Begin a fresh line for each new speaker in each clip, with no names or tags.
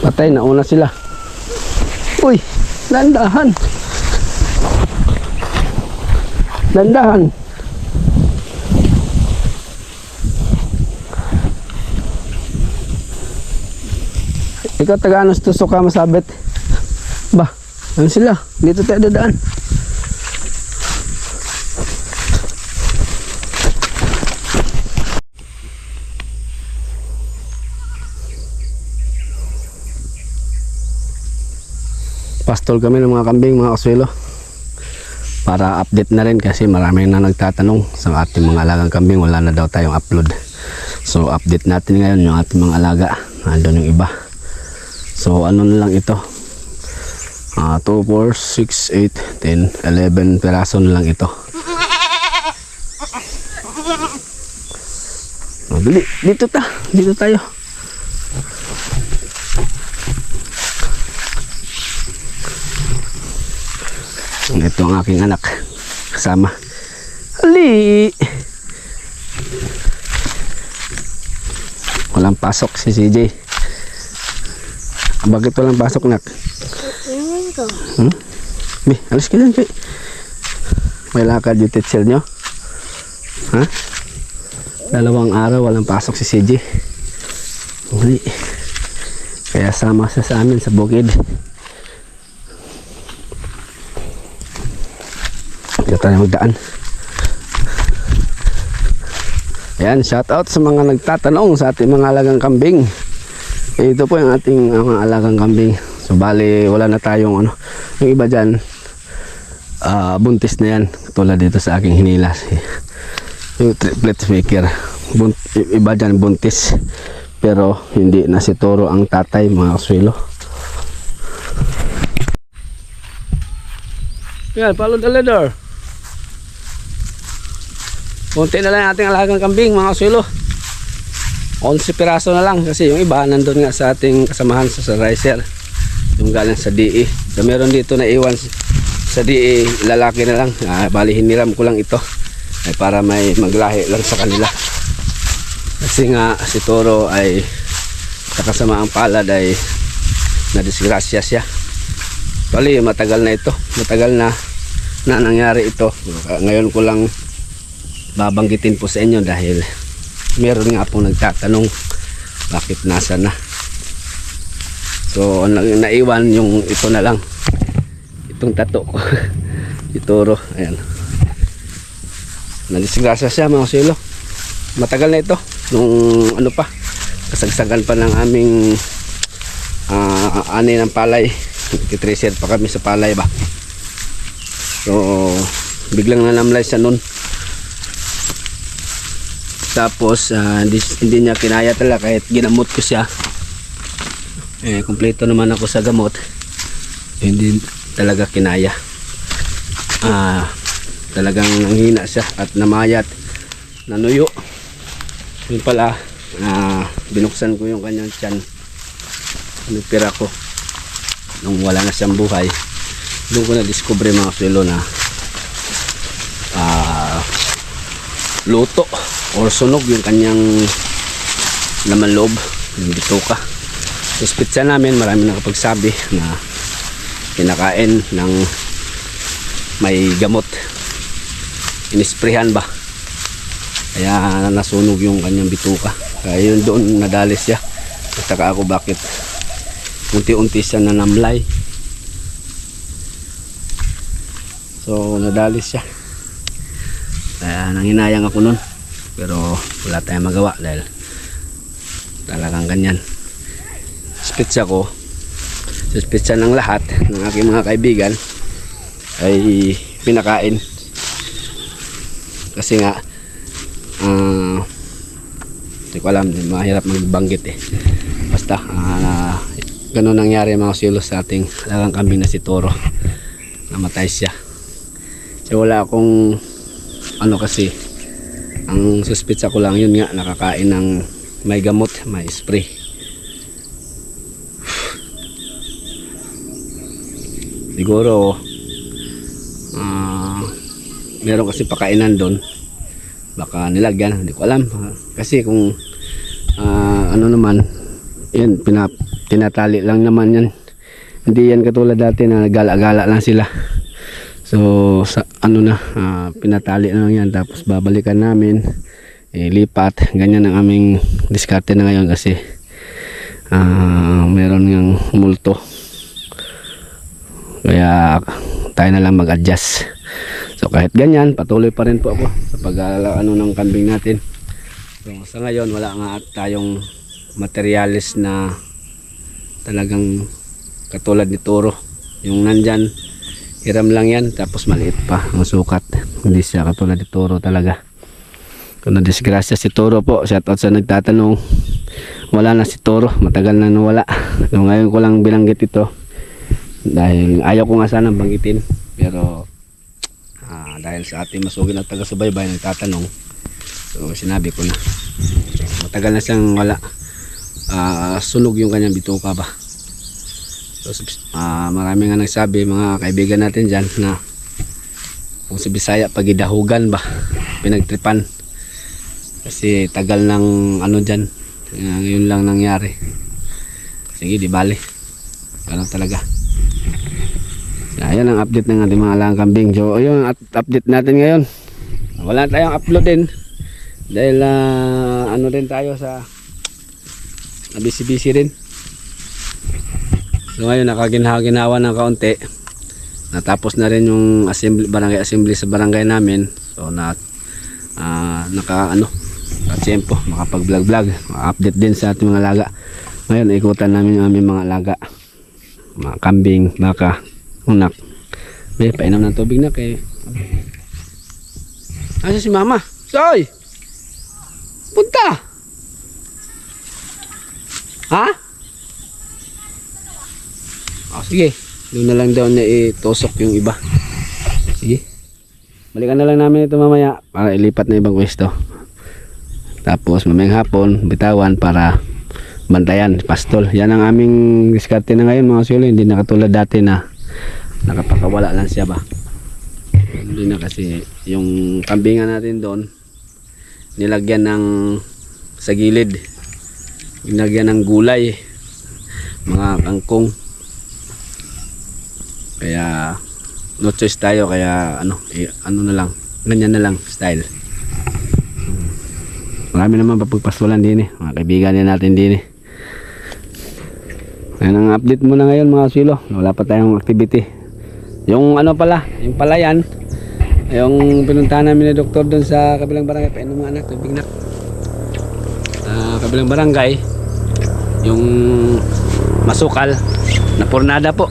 Patay, nauna sila. Uy, landahan. Landahan. Ikaw taga ano tusok ka masabit. Ba, ano sila? Dito tayo dadaan. Pastol kami ng mga kambing, mga kaswelo. Para update na rin kasi marami na nagtatanong sa ating mga alagang kambing. Wala na daw tayong upload. So update natin ngayon yung ating mga alaga. Nandun yung iba. So ano na lang ito. Ah, 2, 4, 6, 8, 10, 11 peraso na lang ito. Oh, dito ta. Dito tayo. Ito ang aking anak. Kasama. Ali! Walang pasok si CJ. Bakit walang pasok, nak? Hmm? Bi, alis ka dyan. May lakad yung teacher nyo. Ha? Dalawang araw walang pasok si CJ. Uli. Kaya sama siya sa amin sa bukid. Dito tayo magdaan. Ayan, shout out sa mga nagtatanong sa ating mga alagang kambing. Ito po yung ating uh, mga alagang kambing. So bali, wala na tayong ano. Yung iba dyan, ah, buntis na yan. Tulad dito sa aking hinila. Si- Yung triplet maker. Bunt, iba dyan buntis. Pero hindi na si Toro ang tatay mga kaswelo. Yan, follow the leader. Kunti na lang ating alagang kambing mga kaswelo. 11 piraso na lang kasi yung iba nandun nga sa ating kasamahan sa, sa riser. Yung galing sa DE so meron dito na iwan sa DE lalaki na lang. Ah, bali hiniram ko lang ito. Ay para may maglahi lang sa kanila. Kasi nga si Toro ay sa kasamaang palad ay nadisgrasya siya. Bali matagal na ito. Matagal na na nangyari ito. Ngayon ko lang babanggitin po sa inyo dahil meron nga po nagtatanong bakit nasa na? So na, naiwan yung ito na lang. Itong tato ko. Ituro. Ayan. Nadisgrasya siya mga silo. Matagal na ito. Nung ano pa kasagsagan pa ng aming uh, ani ng palay. Kitreser pa kami sa palay ba? So biglang nanamlay siya nun tapos ah, hindi, niya kinaya talaga kahit ginamot ko siya. Eh kumpleto naman ako sa gamot. Hindi talaga kinaya. Ah talagang nanghina siya at namayat nanuyo. Yun pala ah, binuksan ko yung kanyang tiyan. Pinupira ko. Nung wala na siyang buhay doon ko na discover mga filo na ah luto or sunog yung kanyang laman loob yung bituka. Suspitsa namin marami nakapagsabi na kinakain ng may gamot. Inisprehan ba? Kaya nasunog yung kanyang bituka. Kaya yun doon nadali siya. Nagtaka ako bakit unti-unti siya nanamlay? So nadali siya. Kaya nanginayang ako nun pero wala tayong magawa dahil talagang ganyan. Spitsa ko. Spitsa ng lahat ng aking mga kaibigan ay pinakain. Kasi nga ah hindi ko alam mahirap magbanggit eh. Basta ah ganun nangyari mga silos sa ating alagang kambing na si Toro. Namatay siya. So wala akong ano kasi ang suspitsa ko lang yun nga nakakain ng may gamot may spray siguro ah meron kasi pakainan doon baka nilagyan hindi ko alam kasi kung ah, ano naman yan pinap tinatali lang naman yan. Hindi yan katulad dati na gala-gala lang sila. So sa ano na ah, pinatali na lang yan tapos babalikan namin. Eh, lipat. Ganyan ang aming diskarte na ngayon kasi ah, meron ng multo. Kaya tayo na lang mag-adjust. So kahit ganyan patuloy pa rin po ako sa pag ano ng kambing natin. So sa ngayon wala nga tayong materialis na talagang katulad ni Toro. Yung nandyan hiram lang yan tapos maliit pa ang sukat. Hindi siya katulad ni Toro talaga. Kung na-disgrasya si Toro po shout out sa nagtatanong. Wala na si Toro matagal na nawala. So, ngayon ko lang binanggit ito. Dahil ayaw ko nga sana banggitin pero ah, dahil sa ating masugid na taga-subaybay nagtatanong. So sinabi ko na. Matagal na siyang wala. Ah, sunog yung kanyang bituka ba so, subs- ah, marami nga nagsabi mga kaibigan natin dyan na kung sa Bisaya pagidahugan ba pinagtripan. Kasi tagal ng ano dyan Kaya ngayon lang nangyari. Sige di bale. Ganun talaga. So, ayan ang update ng ating mga alagang kambing. So ayun ang up- update natin ngayon. Wala tayong upload din. Dahil ah, ano din tayo sa busy-busy rin so ngayon nakaginhawa ng kaunti natapos na rin yung assembly, barangay assembly sa barangay namin so na ah, naka ano katsyempo makapag vlog update din sa ating mga laga ngayon ikutan namin yung aming mga laga mga kambing, baka, unak may painom ng tubig na kay Asa si mama? Soy! Punta! Ha? Oh, sige. Doon na lang daw niya itusok yung iba. Sige. Balikan na lang namin ito mamaya para ilipat na ibang pwesto. Tapos mamayang hapon, bitawan para bantayan, pastol. Yan ang aming diskarte na ngayon mga sulo. Hindi na katulad dati na nakapakawala lang siya ba. Hindi na kasi yung kambingan natin doon nilagyan ng sa gilid nilagyan ng gulay mga kangkong kaya no choice tayo kaya ano eh, ano na lang ganyan na lang style. Marami naman papagpaswalan din eh mga kaibigan din natin din eh. Ayan ang update muna ngayon mga silo. Wala pa tayong activity. Yung ano pala yung palayan yung pinuntahan namin ni doktor doon sa kabilang barangay. Painom mga anak tubig na. Sa kabilang barangay yung masukal na pornada po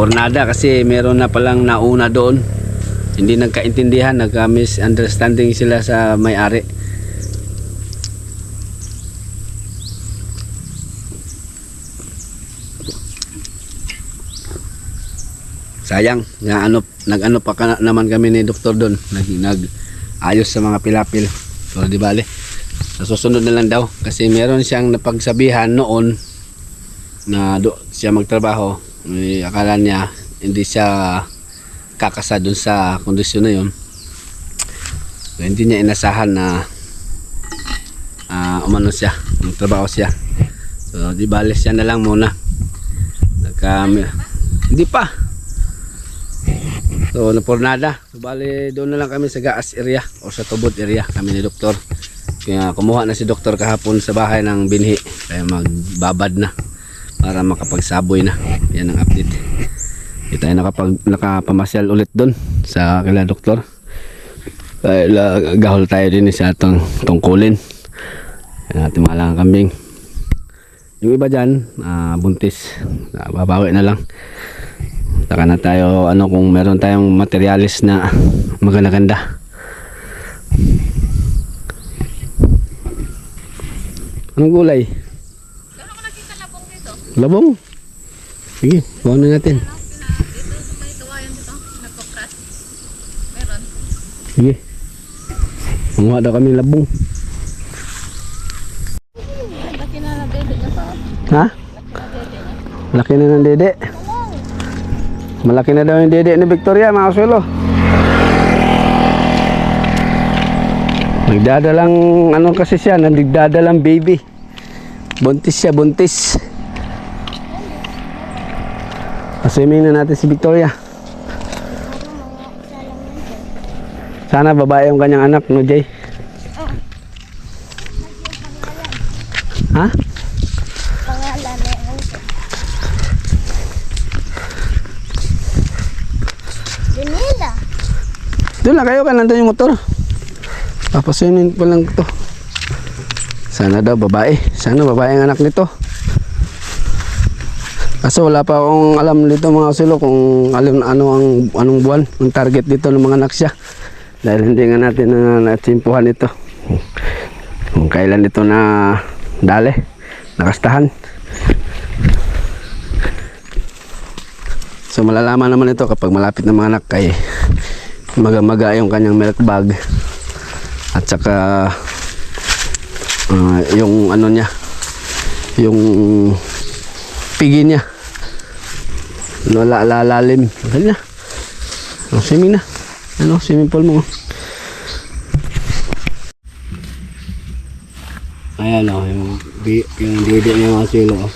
na pornada kasi meron na palang nauna doon. Hindi nagkaintindihan nagka misunderstanding sila sa may-ari. Sayang nga ano nag-ano pa ka naman kami ni doktor doon. Nag, nag ayos sa mga pilapil. So di bale sa susunod na lang daw. Kasi meron siyang napagsabihan noon na do, siya magtrabaho eh, akala niya hindi siya kakasa doon sa kondisyon na yun so, hindi niya inasahan na ah, umano siya magtrabaho siya so di bale siya na lang muna nagka hindi pa So, napornada. So, bali, doon na lang kami sa Gaas area o sa Tubod area kami ni Doktor. Kaya kumuha na si Doktor kahapon sa bahay ng binhi. Kaya magbabad na para makapagsaboy na. Yan ang update. Hindi tayo nakapag, nakapamasyal ulit doon sa kila Doktor. Dahil uh, gahol tayo din sa atong tungkulin. Yan natin malang kambing. Yung iba dyan, ah, buntis. Ah, babawi na lang. Saka na tayo, ano kung meron tayong materialis na maganda-ganda. Anong gulay?
Saan ako nakita labong dito?
Labong. Sige, kuha na natin. Sige. Manguha daw kami labong.
Laki.
Ha? Malaki na ng dede. Malaki na daw yung dede ni Victoria, mga kasuelo. Nagdadalang, ano kasi siya, nagdadalang baby. Buntis siya, buntis. Paswimming na natin si Victoria. Sana babae yung kanyang anak, no Jay? Ha? Doon lang kayo, nandun yung motor. Papaswimming pa lang to. Sana daw babae. Sana babae ang anak nito. Kaso wala pa akong alam dito mga silo kung alam ano ang anong buwan, ang target dito ng mga anak siya. Dahil hindi nga natin na natsimpuhan ito. Kung kailan ito na dali, nakastahan. So malalaman naman ito kapag malapit na mga anak kay maga-maga yung kanyang milk bag at saka ah, yung ano niya yung pigi niya wala lalalim dali na. Oh, swimming na. Ano swimming pool mo? Ayan o yung, yung didi niya mga silo oh.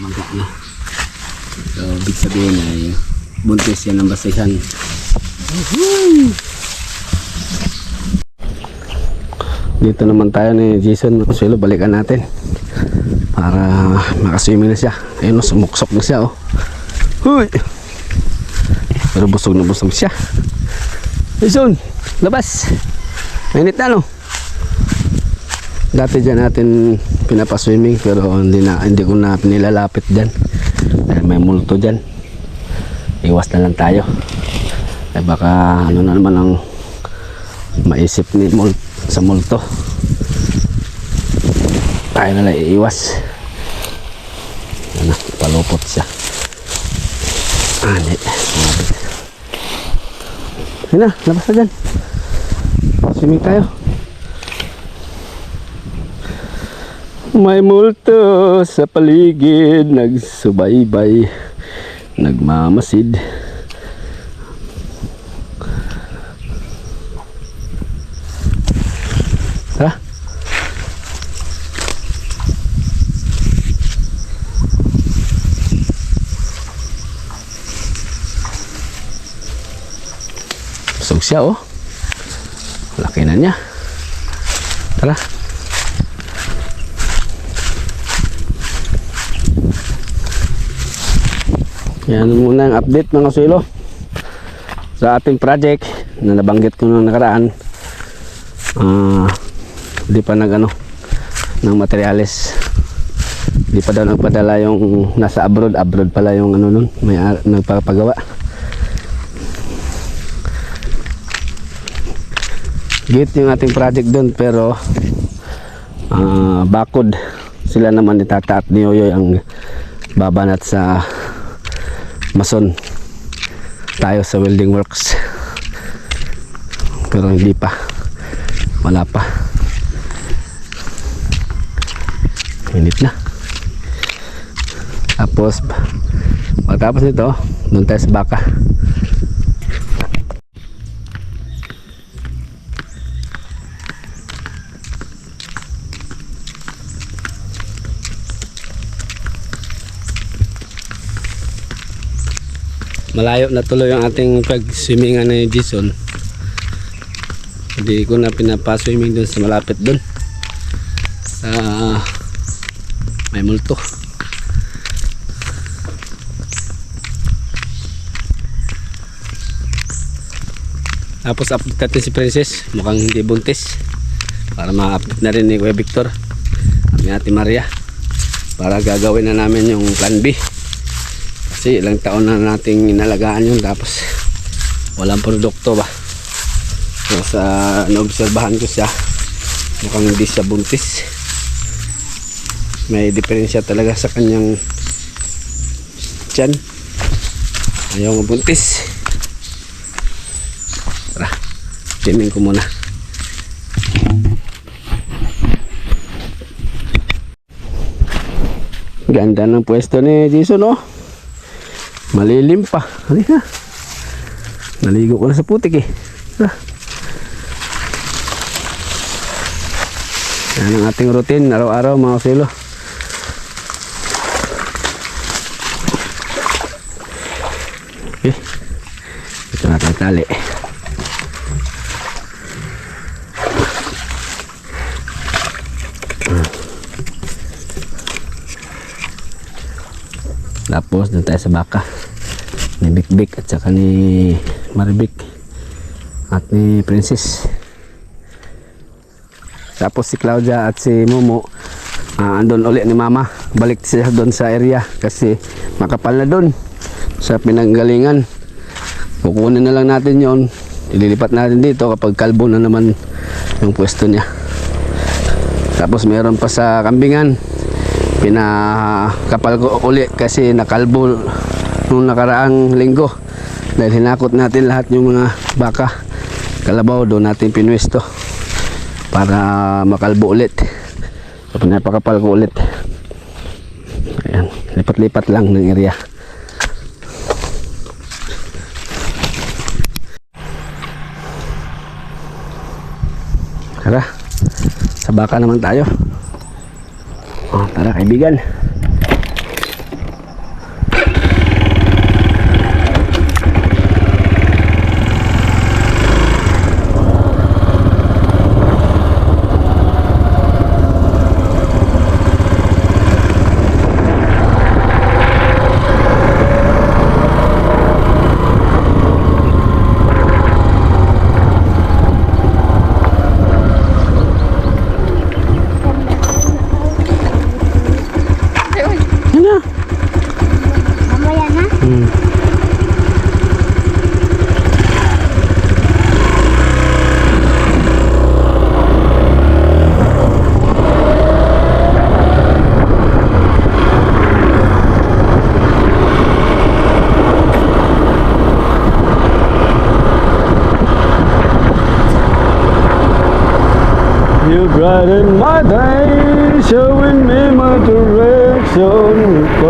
maga na. So big sabihin ay buntis yan ang basihan. Dito naman tayo ni Jason Consuelo, balikan natin. Para makaswimming na siya. Ayun, oh, sumuksok na siya, oh. Huy! Pero busog na busog siya. Jason, labas! Mainit na, no? Dati dyan natin pinapaswimming pero hindi na hindi ko na pinilalapit dyan. Dahil may multo dyan. Iwas na lang tayo. Eh baka ano na naman ang maisip ni mul sa multo. Tayo na lang iiwas. Ano, palupot siya. Sumabit. Ayun na, labas na dyan. Swimming tayo. May multo sa paligid, nagsubaybay, nagmamasid. Siya oh. Laki na niya. Tara. Yan muna ang update mga suelo sa ating project na nabanggit ko nung nakaraan. Ah, di pa nag ano ng materials. Di pa daw nagpadala yung nasa abroad, abroad pala yung ano nun, may ar- nagpapagawa. Git yung ating project doon pero ah, bakod sila naman ni Tata at ni Yoyoy ang babanat sa mason. Tayo sa welding works. Pero hindi pa. Wala pa. Minute na. Tapos pagkatapos nito doon tayo sa baka malayo na tuloy ang ating pag-swimming ni Jason. Hindi ko na pinapa-swimming dun sa malapit dun. Sa may multo. Tapos update natin si Princess. Mukhang hindi buntis. Para ma-update na rin ni Kuya Victor. At ni Maria. Para gagawin na namin yung plan B kasi ilang taon na nating inalagaan yun tapos walang produkto ba? So, sa naobserbahan ko siya mukhang hindi siya buntis. May diferensya talaga sa kanyang tiyan. Ayaw nga buntis. Tara swimming ko muna. Ganda ng pwesto ni Jason oh Malilim pa. Halika. Naligo ko na sa putik eh. Tara. Yan ang ating routine araw-araw mga kasilo. Okay. Ito natin ang tali. Tapos doon tayo sa baka ni Big at saka ni Maribik at ni Princess. Tapos si Claudia at si Momo ah, andun uli ni Mama. Balik siya doon sa area kasi makapal na doon sa pinanggalingan. Kukunin na lang natin yon Ililipat natin dito kapag kalbo na naman yung pwesto niya. Tapos meron pa sa kambingan. Pinakapal ko uli kasi nakalbo nung nakaraang linggo. Dahil hinakot natin lahat yung mga baka. Kalabaw doon natin pinwesto para makalbo ulit. So pinapakapal ko ulit. Ayan, lipat-lipat lang ng area. Tara, sa baka naman tayo. Oh, tara kaibigan.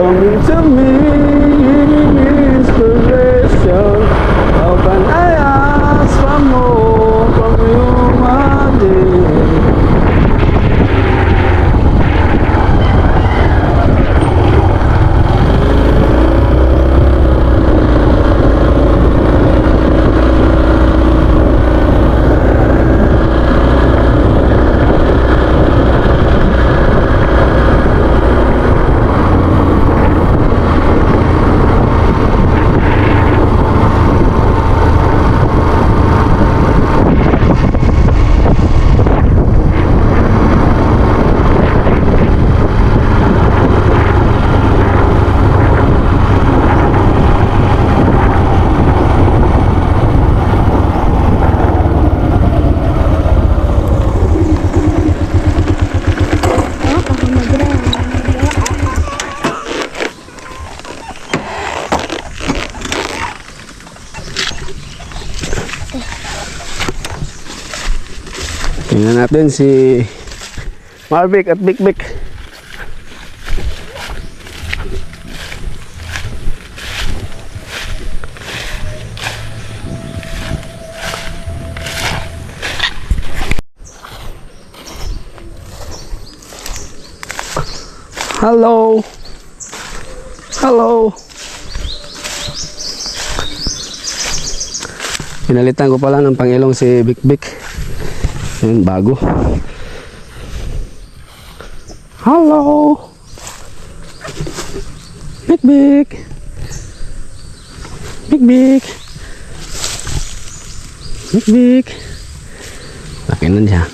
belonging to me. Natin si Marvick at Big Big. Hello. Hello. Pinalitan ko pala ng pangilong si Big Big. Yun, bago. Hello! Big Big! Big Big! Big Big! Laki na siya.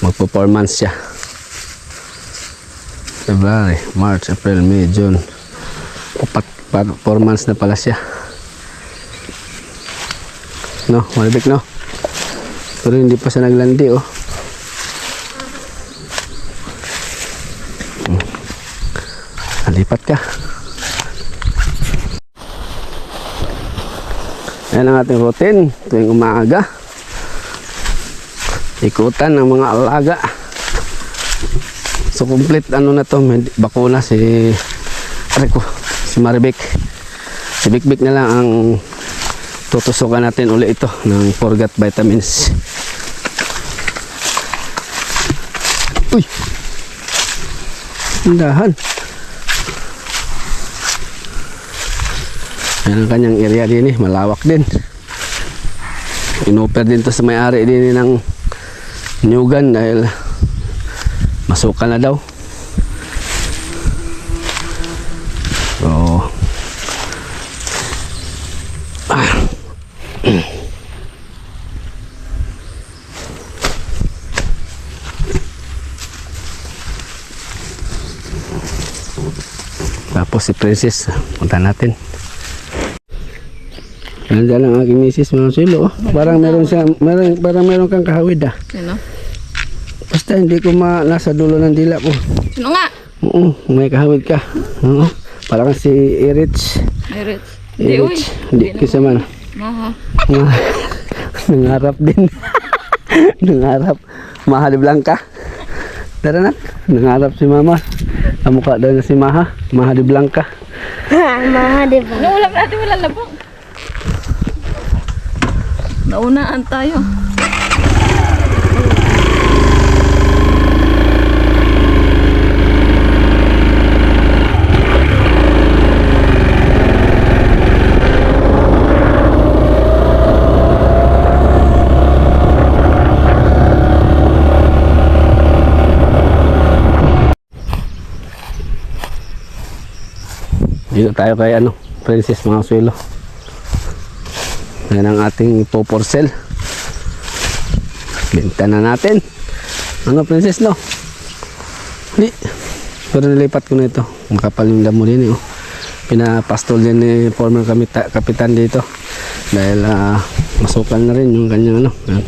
Mag-performance siya. February, March, April, May, June. Upat performance na pala siya. No, malibig no? Pero hindi pa siya naglandi oh. Nalipat ka. Yan ang ating routine tuwing umaga. Ikutan ng mga alaga. So complete ano na to, bakuna si aray ko, si Maribek. Si Big na lang ang tutusukan natin uli ito ng forgot vitamins Uy! Tindahan. Yan ang kanyang area din eh. Malawak din. Inoper din to sa may-ari din eh ng Nyugan dahil masukan na daw. Si Princess, punta natin. Nandiyan ang aking misis mga silo. oh. Parang meron siya, meron, parang meron kang kahawid ah.
Sino?
Basta hindi ko ma nasa dulo ng dila ko.
Sino nga?
Oo, may kahawid ka. Oo. Parang si Erich.
Uy.
Erich. Hindi kasi man.
Maha.
Nga- Nangarap din. Nangarap. Mahal Blanca. Tara na. Nangarap si Mama. Ang mukha daw na si Maha. Mahal Blanca.
Mga di ba?
Ano ulam natin wala labong? Naunaan tayo.
Dito tayo kay ano, Princess mga suelo. Yan ang ating poporcel. Benta na natin. Ano Princess no? Hindi. Pero nilipat ko na ito. Makapal yung damo din eh. Oh. Pinapastol din ni former kamita, kapitan dito. Dahil ah, masukal na rin yung kanyang ano. Yan.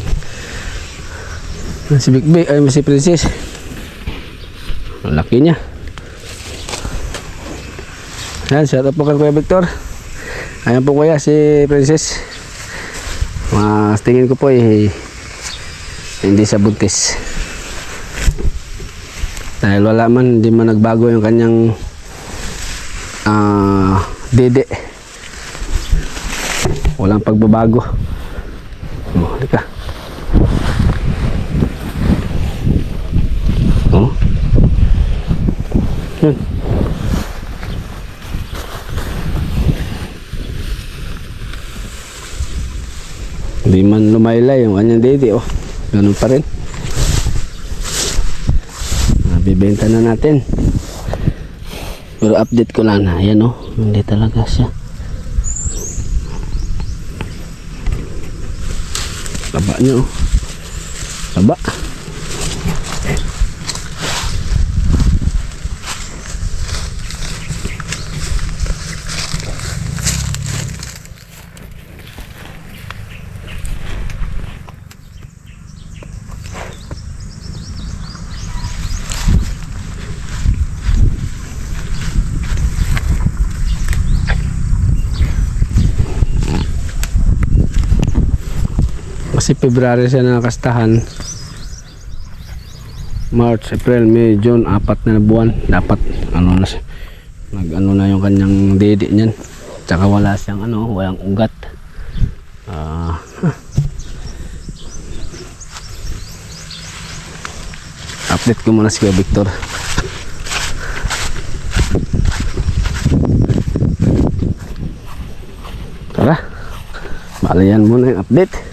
Si Big B, ay si Princess. Ang laki niya. Yan, shout out po kay Kuya Victor. Ayan po kuya, si Princess. Mas tingin ko po eh, hindi sa buntis. Dahil wala man, hindi man nagbago yung kanyang ah dede. Walang pagbabago. Oh, halika. Hindi man lumaylay yung kanyang dede oh. Ganun pa rin. Bibenta na natin. Pero update ko lang na. Ayan oh. Hindi talaga siya. Laba niya oh. Laba. Kasi February siya nakastahan. March, April, May, June, apat na buwan. Dapat ano na. Nag ano na yung kanyang dede niyan. Tsaka wala siyang ano, walang ugat. Ah. update ko muna si Kuya Victor. Tara. Bali yan muna yung update.